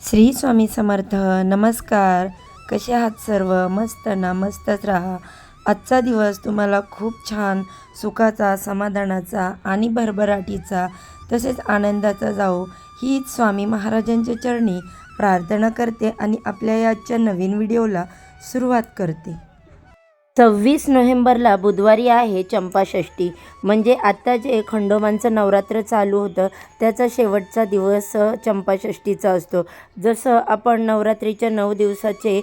श्री स्वामी समर्थ नमस्कार. कसे आहात सर्व? मस्त ना मस्तच राहा. आजचा दिवस तुम्हाला खूप छान सुखाचा समाधानाचा आणि भरभराटीचा तसेच आनंदाचा जाओ हीच स्वामी महाराजांच्या चरणी प्रार्थना करते आणि आपल्या याच्या आजच्या नवीन व्हिडिओला सुरुवात करते. सव्वीस नोव्हेंबरला बुधवारी आहे चंपाषष्ठी. म्हणजे आत्ता जे खंडोबांचं नवरात्र चालू होतं त्याचा शेवटचा दिवस चंपाषष्ठीचा असतो. जसं आपण नवरात्रीच्या नऊ दिवसाचे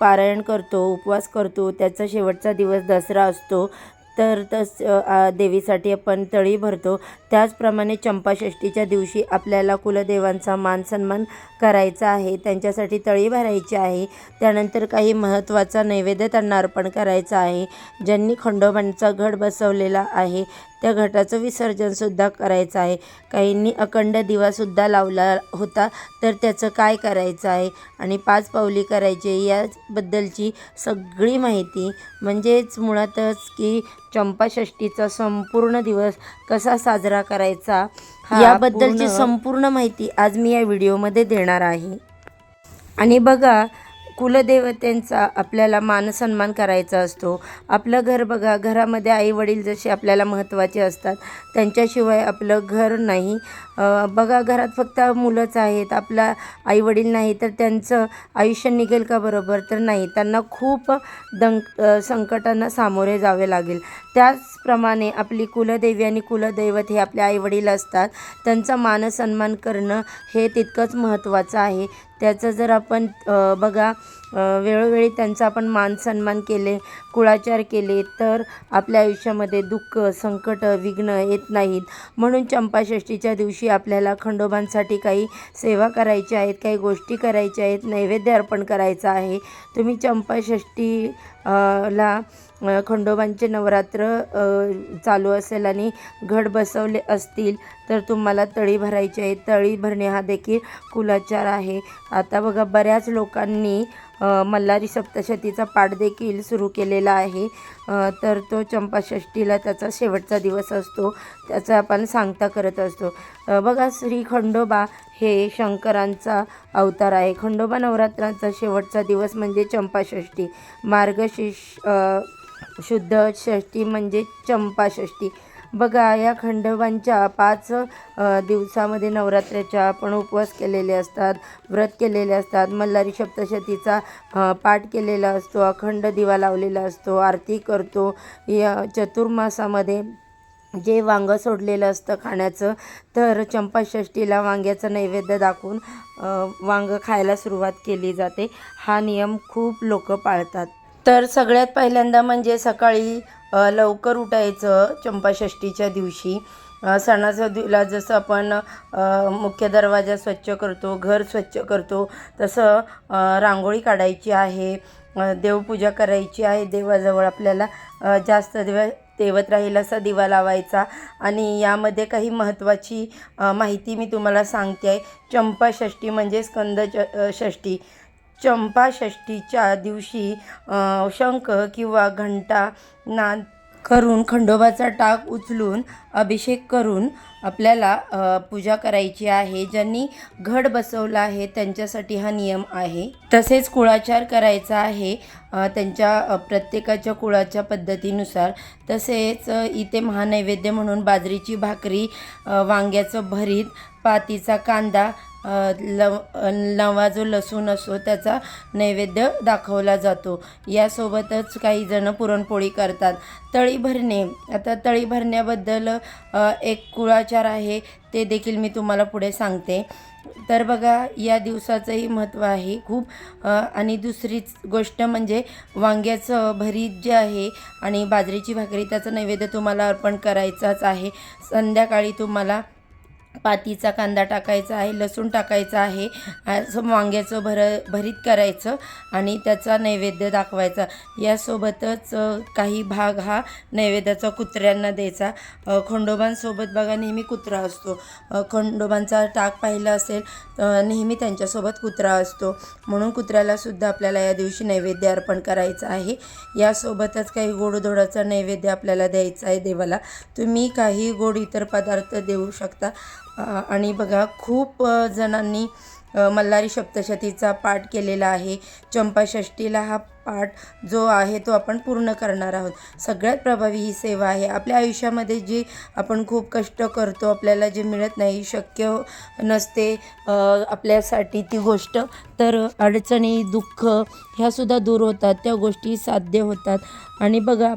पारायण करतो उपवास करतो त्याचा शेवटचा दिवस दसरा असतो. तर तस देवीसाठी आपण तळी भरतो. त्याचप्रमाणे चंपाषष्ठीच्या दिवशी आपल्याला कुलदेवांचा मान सन्मान करायचा आहे. त्यांच्यासाठी तळी भरायची आहे. त्यानंतर काही महत्त्वाचा नैवेद्य त्यांना अर्पण करायचा आहे. ज्यांनी खंडोबांचा गड बसवलेला आहे त्या घटाचं विसर्जनसुद्धा करायचं आहे. काहींनी अखंड दिवासुद्धा लावला होता तर त्याचं काय करायचं आहे? आणि पाच पावली करायचे याबद्दलची सगळी माहिती. म्हणजेच मुळातच की चंपाषष्ठीचा संपूर्ण दिवस कसा साजरा करायचा याबद्दलची पूर्ण- संपूर्ण माहिती आज मी या व्हिडिओमध्ये देणार आहे. आणि बघा कुलदेवतेंचा आपल्याला मानसन्मान करायचा असतो. आपलं घर बघा घरामध्ये आई वडील जसे आपल्याला महत्त्वाचे असतात त्यांच्याशिवाय आपलं घर नाही. बघा घरात फक्त मुलंच आहेत आपला आई वडील नाही तर त्यांचं आयुष्य निघेल का बरोबर? तर नाही. त्यांना खूप दं संकटांना सामोरे जावे लागेल. त्याचप्रमाणे आपली कुलदेवी आणि कुलदैवत हे आपले आईवडील असतात. त्यांचा मानसन्मान करणं हे तितकंच महत्त्वाचं आहे. त्याचं जर आपण बघा वेळोवेळी त्यांचा आपण मान सन्मान केले कुळाचार केले तर आपल्या आयुष्यामध्ये दुःख संकट विघ्न येत नाहीत. म्हणून चंपाषष्ठीच्या दिवशी आपल्याला खंडोबांसाठी काही सेवा करायच्या आहेत काही गोष्टी करायच्या आहेत नैवेद्य अर्पण करायचं आहे. तुम्ही चंपाषष्ठी ला खंडोबांचे नवरात्र चालू असेल आणि घट बसवले असतील तर तुम्हाला तळी भरायची आहे. तळी भरणे हा देखील कुलाचार आहे. आता बघा बऱ्याच लोकांनी मल्हारी सप्तशतीचा पाठ देखील सुरू केलेला आहे. तर तो चंपाषष्ठीला त्याचा शेवटचा दिवस असतो त्याचा आपण सांगता करत असतो. बघा श्री खंडोबा हे शंकरांचा अवतार आहे. खंडोबा नवरात्रांचा शेवटचा दिवस म्हणजे चंपाषष्ठी. मार्गशीर्ष शुद्ध षष्ठी म्हणजे चंपाषष्ठी. बघा या खंडोबांच्या पाच दिवसामध्ये नवरात्राच्या आपण उपवास केलेले असतात व्रत केलेले असतात मल्हारी सप्तशतीचा पाठ केलेला असतो अखंड दिवा लावलेला असतो आरती करतो. या चतुर्मासामध्ये जे वांगं सोडलेलं असतं खाण्याचं तर चंपाषष्ठीला वांग्याचं नैवेद्य दाखवून वांगं खायला सुरुवात केली जाते. हा नियम खूप लोक पाळतात. तर सगळ्यात पहिल्यांदा म्हणजे सकाळी लवकर उठायचं चंपाषष्ठीच्या दिवशी. सणासुदीला जसं आपण मुख्य दरवाजा स्वच्छ करतो घर स्वच्छ करतो तसं रांगोळी काढायची आहे देवपूजा करायची आहे देवाजवळ आपल्याला जास्त दिवस तेवत राहील असा दिवा लावायचा. आणि यामध्ये काही महत्त्वाची माहिती मी तुम्हाला सांगते आहे. चंपाषष्टी म्हणजे स्कंद च षष्टी षष्ठी चंपाषष्ठीच्या दिवशी शंख किंवा घंटा नाद करून खंडोबाचा टाक उचलून अभिषेक करून आपल्याला पूजा करायची आहे. ज्यांनी घड बसवला आहे त्यांच्यासाठी हा नियम आहे. तसेच कुळाचार करायचा आहे त्यांच्या प्रत्येकाच्या कुळाच्या पद्धतीनुसार. तसेच इथे महानैवेद्य म्हणून बाजरीची भाकरी वांग्याचं भरीत पातीचा कांदा लव नवा जो लसूण असतो त्याचा नैवेद्य दाखवला जातो. यासोबतच काही जण पुरणपोळी करतात. तळी भरणे. आता तळी भरण्याबद्दल एक कुळाचार आहे ते देखील मी तुम्हाला पुढे सांगते. तर बघा या दिवसाचंही महत्त्व आहे खूप. आणि दुसरीच गोष्ट म्हणजे वांग्याचं भरीत जे आहे आणि बाजरीची भाकरी त्याचं नैवेद्य तुम्हाला अर्पण करायचाच आहे. संध्याकाळी तुम्हाला पातीचा कांदा टाकायचा आहे लसूण टाकायचा आहे असं वांग्याचं भर भरीत करायचं आणि त्याचा नैवेद्य दाखवायचा. यासोबतच काही भाग हा नैवेद्याचा कुत्र्यांना द्यायचा. खंडोबांसोबत बघा नेहमी कुत्रा असतो. खंडोबांचा टाक पाहिला असेल नेहमी त्यांच्यासोबत कुत्रा असतो. म्हणून कुत्र्यालासुद्धा आपल्याला या दिवशी नैवेद्य अर्पण करायचं आहे. यासोबतच काही गोडधोडाचा नैवेद्य आपल्याला द्यायचा आहे देवाला. तुम्ही काही गोड इतर पदार्थ देऊ शकता. आणि बघा खूप जणांनी मल्हारी सप्तशतीचा पाठ केलेला आहे. चंपाषष्ठीला हा पाठ जो आहे तो आपण पूर्ण करणार आहोत. सगळ्यात प्रभावी ही सेवा आहे. आपल्या आयुष्यामध्ये जी आपण खूप कष्ट करतो आपल्याला जे मिळत नाही शक्य नसते आपल्यासाठी ती गोष्ट तर अडचणी दुःख ह्यासुद्धा दूर होतात. त्या गोष्टी साध्य होतात. आणि बघा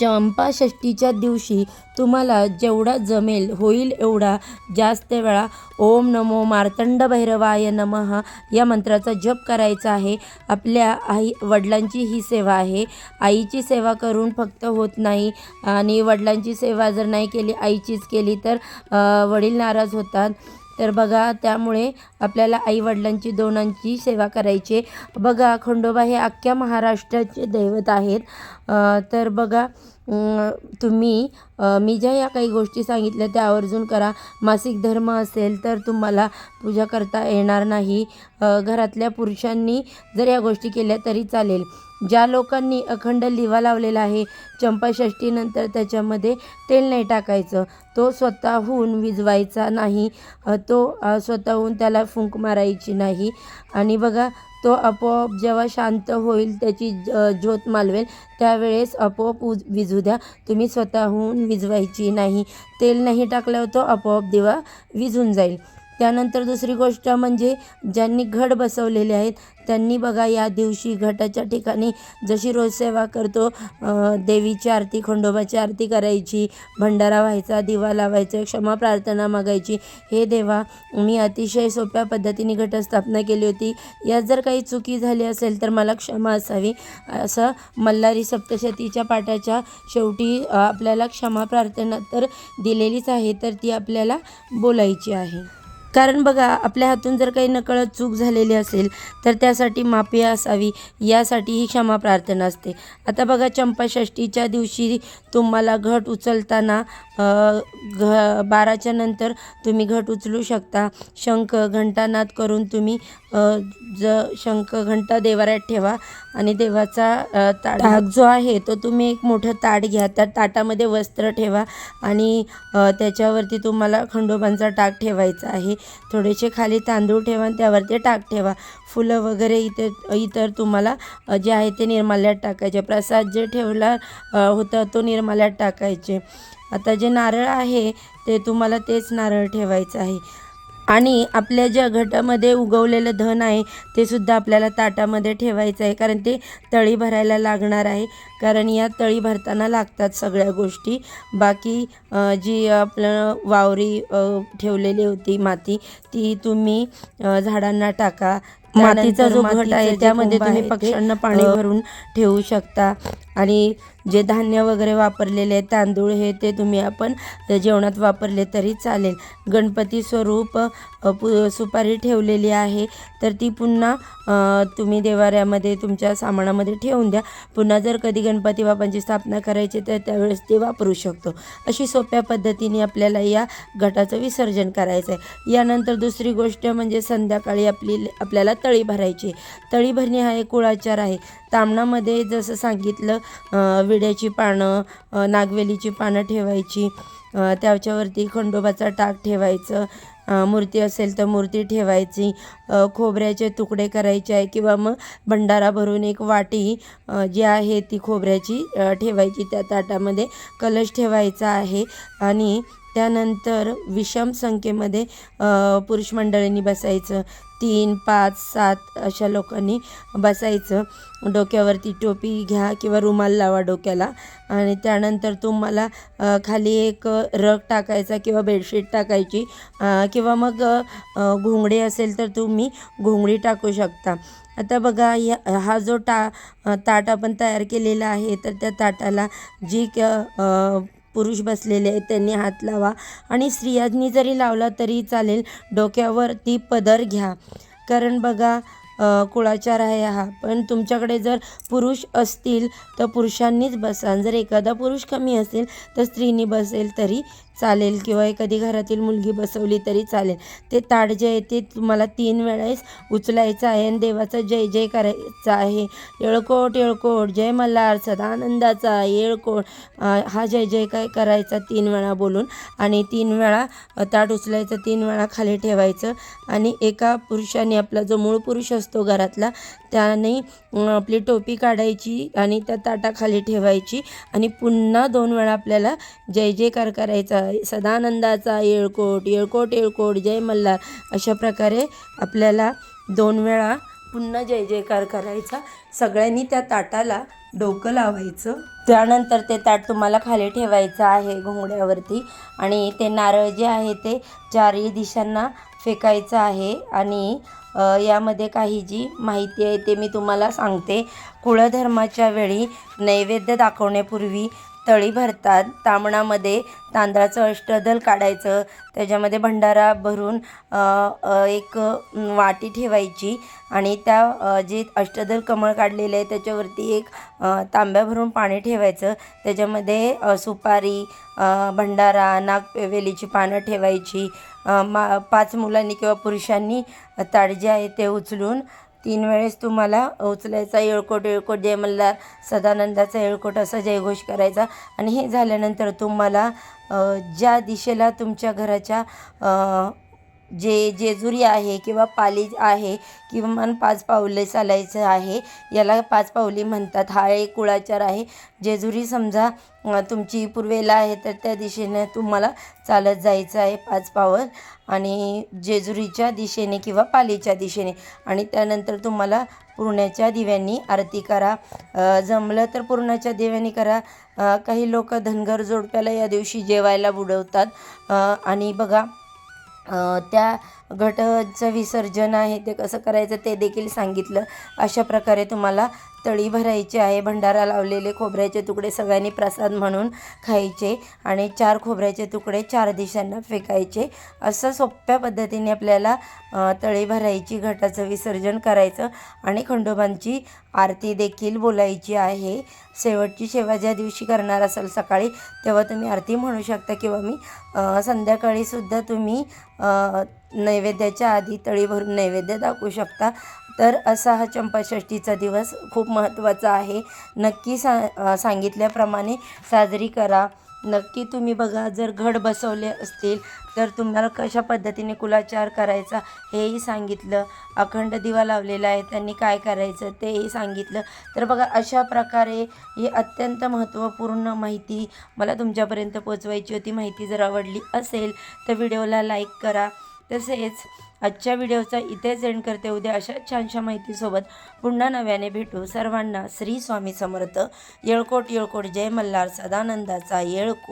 चंपाषष्ठीच्या दिवशी तुम्हाला जेवढा जमेल होईल एवढा जास्त वेळा ओम नमो मार्तंड भैरवाय नमः या मंत्राचा जप करायचा आहे. आपल्या आई वडिलांची ही सेवा आहे. आईची सेवा करून फक्त होत नाही आणि वडिलांची सेवा जर नाही केली आईचीच केली तर वडील नाराज होतात. तर बघा त्यामुळे आपल्याला आईवडिलांची दोनांची सेवा करायची आहे. बघा खंडोबा हे अख्ख्या महाराष्ट्राचे दैवत आहेत तर बघा तुम्ही मी ज्या या काही गोष्टी सांगितल्या त्या आवर्जून करा. मासिक धर्म असेल तर तुम्हाला पूजा करता येणार नाही. घरातल्या पुरुषांनी जर या गोष्टी केल्या तरी चालेल. ज्या लोकांनी अखंड लिवा लावलेला आहे चंपाषष्ठीनंतर त्याच्यामध्ये तेल नाही टाकायचं. तो स्वतःहून विजवायचा नाही. तो स्वतःहून त्याला फुंक मारायची नाही. आणि बघा तो आपोआप जेव्हा शांत होईल त्याची ज- ज्योत मालवेल त्यावेळेस आपोआप उज विजू द्या. तुम्ही स्वतःहून विझवायची नाही. तेल नाही टाकल्यावर तो आपोआप दिवा विझून जाईल. त्यानंतर दुसरी गोष्ट म्हणजे ज्यांनी घट बसवलेले आहेत त्यांनी बघा या दिवशी घटाच्या ठिकाणी जशी रोज सेवा करतो देवीची आरती खंडोबाची आरती करायची भंडारा व्हायचा दिवा लावायचा क्षमा प्रार्थना मागायची हे देवा मी अतिशय सोप्या पद्धतीने घटस्थापना केली होती. यात जर काही चुकी झाली असेल तर मला क्षमा असावी. असं मल्हारी सप्तशतीच्या पाठाच्या शेवटी आपल्याला क्षमा प्रार्थना तर दिलेलीच आहे तर ती आपल्याला बोलायची आहे. कारण बघा आपल्या हातून जर काही नकळत चूक झालेली असेल तर त्यासाठी माफी असावी यासाठी ही क्षमा प्रार्थना असते. आता बघा चंपाषष्ठीच्या दिवशी तुम्हाला घट उचलताना घ बाराच्या नंतर तुम्ही घट उचलू शकता. शंख घंटानाद करून तुम्ही ज शंख घंटा देवाऱ्यात ठेवा आणि देवाचा ताट जो आहे तो तुम्ही एक मोठं ताट घ्या. त्या ताटामध्ये वस्त्र ठेवा आणि त्याच्यावरती तुम्हाला खंडोबांचा टाक ठेवायचा आहे. थोडेसे खाली तांदूळ ठेवा आणि त्यावरती टाक ठेवा. फुलं वगैरे इथे इतर तुम्हाला जे आहे ते निर्माल्यात टाकायचे. प्रसाद जे ठेवला होता तो निर्माल्यात टाकायचे. आता जे नारळ आहे ते तुम्हाला तेच नारळ ठेवायचं आहे. आणि आपल्या ज्या घटामध्ये उगवलेलं धन आहे ते सुद्धा आपल्याला ताटामध्ये ठेवायचं आहे. कारण ते तळी भरायला लागणार आहे. कारण या तळी भरताना लागतात सगळ्या गोष्टी. बाकी जी आपलं वावरी ठेवलेली होती माती ती तुम्ही झाडांना टाका. मातीचा जो घट आहे त्यामध्ये तुम्ही पक्ष्यांना पाणी भरून ठेवू शकता. आणि जे धान्य वगैरे वापरलेले आहे तांदूळ हे ते तुम्ही आपण जेवणात वापरले तरी चालेल. गणपती स्वरूप पु सुपारी ठेवलेली आहे तर ती पुन्हा तुम्ही देवाऱ्यामध्ये तुमच्या सामानामध्ये ठेवून द्या. पुन्हा जर कधी गणपती बाबांची स्थापना करायची तर त्यावेळेस ते वापरू शकतो. अशी सोप्या पद्धतीने आपल्याला या घटाचं विसर्जन करायचं आहे यानंतर दुसरी गोष्ट म्हणजे संध्याकाळी आपली आपल्याला तळी भरायची तळी भरणे हा एक कुळाचार आहे. तामणामध्ये जसं सांगितलं विड्याची पानं नागवेलीची पानं ठेवायची त्याच्यावरती खंडोबाचा टाक ठेवायचं मूर्ती असेल तर मूर्ती ठेवायची खोबऱ्याचे तुकडे करायचे आहे किंवा मग भंडारा भरून एक वाटी जी आहे ती खोबऱ्याची ठेवायची. त्या ताटामध्ये कलश ठेवायचा आहे आणि त्यानंतर विषम संख्येमध्ये पुरुष मंडळींनी बसायचं. तीन पाच सात अशा लोकांनी बसायचं. डोक्यावरती टोपी घ्या किंवा रुमाल लावा डोक्याला. आणि त्यानंतर तुम्हाला खाली एक रग टाकायचा किंवा बेडशीट टाकायची. किंवा मग घोंगडी असेल तर तुम्ही घोंगडी टाकू शकता. आता बघा या हा जो टा ताट आपण तयार केलेला आहे तर त्या ताटाला जी क पुरुष बसलेले आहेत त्यांनी हात लावा. आणि स्त्रियांनी जरी लावला तरी चालेल डोक्यावर ती पदर घ्या. कारण बघा कुळाचार आहे हा. पण तुमच्याकडे जर पुरुष असतील तर पुरुषांनीच बसा. जर एखादा पुरुष कमी असेल तर स्त्रीनी बसेल तरी चालेल किंवा एखादी घरातील मुलगी बसवली तरी चालेल. ते ताट जे आहे ते तुम्हाला तीन वेळेस उचलायचं आहे आणि देवाचा जय जय करायचा आहे. येळकोट येळकोट जय मल्हार सदानंदाचा येळकोट. हा जय जय काय करायचा तीन वेळा बोलून आणि तीन वेळा ताट उचलायचं तीन वेळा खाली ठेवायचं आणि एका पुरुषाने आपला जो मूळ पुरुष असतो घरातला त्याने आपली टोपी काढायची आणि त्या ताटाखाली ठेवायची आणि पुन्हा दोन वेळा आपल्याला जय जयकार करायचा सदानंदाचा येळकोट येळकोट येळकोट जय मल्हार. अशा प्रकारे आपल्याला दोन वेळा पुन्हा जय जयकार करायचा. सगळ्यांनी त्या ताटाला डोकं लावायचं. त्यानंतर ते ताट तुम्हाला खाली ठेवायचं आहे घोंगड्यावरती. आणि ते नारळ जे आहे ते चारही दिशांना फेकायचं आहे. आणि यामध्ये काही जी माहिती आहे ते मी तुम्हाला सांगते. कुळधर्माच्या वेळी नैवेद्य दाखवण्यापूर्वी तळी भरतात. तांबणामध्ये तांदळाचं अष्टदल काढायचं. त्याच्यामध्ये भंडारा भरून एक वाटी ठेवायची आणि त्या जे अष्टदल कमळ काढलेलं आहे त्याच्यावरती एक तांब्या भरून पाणी ठेवायचं. त्याच्यामध्ये सुपारी भंडारा नागवेलीची पानं ठेवायची. मा पाच मुलांनी किंवा पुरुषांनी ताट जे आहे ते उचलून तीन वेळेस तुम्हाला उचलायचा येळकोट येळकोट जय मल्हार सदानंदाचा येळकोट असा जयघोष करायचा. आणि हे झाल्यानंतर तुम्हाला ज्या दिशेला तुमच्या घराच्या जे जेजुरी आहे किंवा पाली आहे किमान पाच पावले चालायचं आहे याला पाच पावली म्हणतात. हा एक कुळाचार आहे. जेजुरी समजा तुमची पूर्वेला आहे तर त्या दिशेने तुम्हाला चालत जायचं आहे पाच पावल आणि जेजुरीच्या दिशेने किंवा पालीच्या दिशेने. आणि त्यानंतर तुम्हाला पूर्णाच्या दिव्यांनी आरती करा. जमलं तर पुरणाच्या दिव्यांनी करा. काही लोक धनगर जोडप्याला या दिवशी जेवायला बुडवतात. आणि बघा त्या घटचं विसर्जन आहे ते कसं करायचं ते देखील सांगितलं. अशा प्रकारे तुम्हाला तळी भरायची आहे भंडारा लावलेले खोबऱ्याचे तुकडे सगळ्यांनी प्रसाद म्हणून खायचे आणि चार खोबऱ्याचे तुकडे चार दिशांना फेकायचे. असं सोप्या पद्धतीने आपल्याला तळी भरायची घटाचं विसर्जन करायचं आणि खंडोबांची आरती देखील बोलायची आहे. शेवटची सेवा ज्या दिवशी करणार असाल सकाळी तेव्हा तुम्ही आरती म्हणू शकता किंवा मी संध्याकाळीसुद्धा तुम्ही नैवेद्याच्या आधी तळी भरून नैवेद्य दाखवू शकता. तर असा हा चंपाषष्ठीचा दिवस खूप महत्त्वाचा आहे. नक्की सा सांगितल्याप्रमाणे साजरी करा. नक्की तुम्ही बघा जर घड बसवले असतील तर तुम्हाला कशा पद्धतीने कुलाचार करायचा हेही सांगितलं. अखंड दिवा लावलेला आहे त्यांनी काय करायचं तेही सांगितलं. तर बघा अशा प्रकारे ही अत्यंत महत्त्वपूर्ण माहिती मला तुमच्यापर्यंत पोचवायची होती. माहिती जर आवडली असेल तर व्हिडिओला लाईक करा. तसेच आजच्या व्हिडिओचा इथेच एंड करते. उद्या अशा छानशा माहितीसोबत पुन्हा नव्याने भेटू. सर्वांना श्री स्वामी समर्थ. येळकोट येळकोट. जय मल्हार. सदानंदाचा येळकोट.